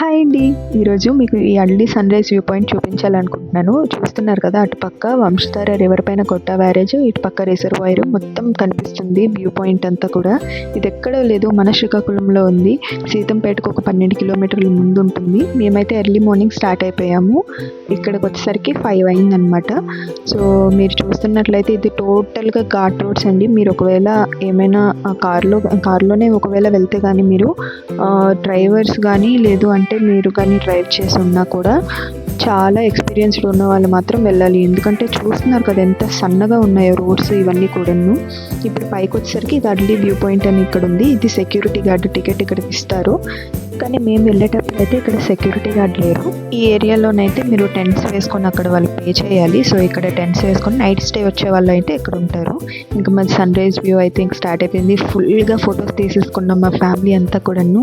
Hi అండి. ఈరోజు మీకు ఈ అల్లి సన్ రైజ్ వ్యూ పాయింట్ చూపించాలనుకుంటున్నాను. చూస్తున్నారు కదా అటుపక్క వంశధార రివర్ పైన కొట్ట బ్యారేజ్ ఇటుపక్క రిజర్వాయర్ మొత్తం కనిపిస్తుంది వ్యూ పాయింట్ అంతా కూడా. ఇది ఎక్కడో లేదు మన శ్రీకాకుళంలో ఉంది. సీతంపేటకు ఒక పన్నెండు కిలోమీటర్ల ముందు ఉంటుంది. మేమైతే ఎర్లీ మార్నింగ్ స్టార్ట్ అయిపోయాము. ఇక్కడికి వచ్చేసరికి ఫైవ్ అయిందనమాట. సో మీరు చూస్తున్నట్లయితే ఇది టోటల్గా ఘాట్ రోడ్స్ అండి. మీరు ఒకవేళ ఏమైనా కార్లో కార్లోనే ఒకవేళ వెళ్తే కానీ మీరు డ్రైవర్స్ కానీ లేదు అంటే మీరు కానీ డ్రైవ్ చేసి ఉన్నా కూడా చాలా ఎక్స్పీరియన్స్డ్ ఉన్న వాళ్ళు మాత్రం వెళ్ళాలి. ఎందుకంటే చూస్తున్నారు కదా ఎంత సన్నగా ఉన్నాయో రోడ్స్ ఇవన్నీ కూడాను. ఇప్పుడు పైకి వచ్చేసరికి ఇది అడ్లీ వ్యూ పాయింట్ అని ఇక్కడ ఉంది. ఇది సెక్యూరిటీ గార్డు టికెట్ ఇక్కడ ఇస్తారు. కానీ మేము వెళ్ళేటప్పుడు అయితే ఇక్కడ సెక్యూరిటీ గార్డ్ లేరు. ఈ ఏరియాలోనైతే మీరు టెంట్స్ వేసుకొని అక్కడ వాళ్ళు పే చేయాలి. సో ఇక్కడ టెంట్స్ వేసుకొని నైట్ స్టే వచ్చే వాళ్ళు అయితే ఇక్కడ ఉంటారు. ఇంకా మన సన్ రైజ్ వ్యూ అయితే ఇంక స్టార్ట్ అయిపోయింది. ఫుల్గా ఫొటోస్ తీసేసుకున్నాం మా ఫ్యామిలీ అంతా కూడాను.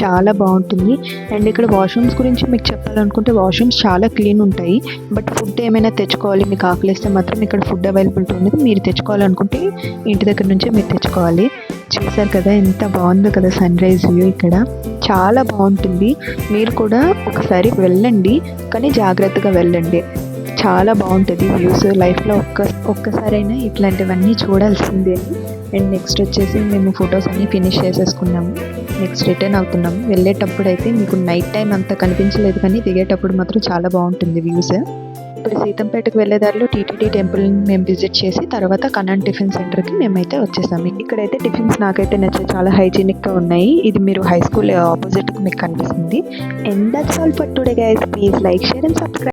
చాలా బాగుంటుంది. అండ్ ఇక్కడ వాష్రూమ్స్ గురించి మీకు చెప్పాలనుకుంటే వాష్రూమ్స్ చాలా క్లీన్ ఉంటాయి. బట్ ఫుడ్ ఏమైనా తెచ్చుకోవాలి మీకు ఆకలిస్తే మాత్రం ఇక్కడ ఫుడ్ అవైలబిలిటీ ఉంది మీరు తెచ్చుకోవాలనుకుంటే ఇంటి దగ్గర నుంచే మీరు తెచ్చుకోవాలి. చూసారు కదా ఎంత బాగుందో కదా సన్ రైజ్ వ్యూ ఇక్కడ. చాలా బాగుంటుంది. మీరు కూడా ఒకసారి వెళ్ళండి కానీ జాగ్రత్తగా వెళ్ళండి. చాలా బాగుంటుంది వ్యూస్. లైఫ్లో ఒక్క ఒక్కసారైనా ఇట్లాంటివన్నీ చూడాల్సిందే. అండ్ నెక్స్ట్ వచ్చేసి మేము ఫొటోస్ అన్నీ ఫినిష్ చేసేసుకున్నాము. నెక్స్ట్ రిటర్న్ అవుతున్నాం. వెళ్ళేటప్పుడు అయితే మీకు నైట్ టైం అంత కనిపించలేదు కానీ దిగేటప్పుడు మాత్రం చాలా బాగుంటుంది వ్యూస్ ఇప్పుడు సీతంపేటకు వెళ్ళే దారిలో టీటీడీ టెంపుల్ మేము విజిట్ చేసి తర్వాత కనాన్ టిఫిన్ సెంటర్కి మేమైతే వచ్చేసాము ఇక్కడైతే టిఫిన్స్ నాకైతే నచ్చే చాలా హైజీనిక్గా ఉన్నాయి. ఇది మీరు హై స్కూల్ ఆపోజిట్కి మీకు కనిపిస్తుంది. And that's all for today guys please like share and subscribe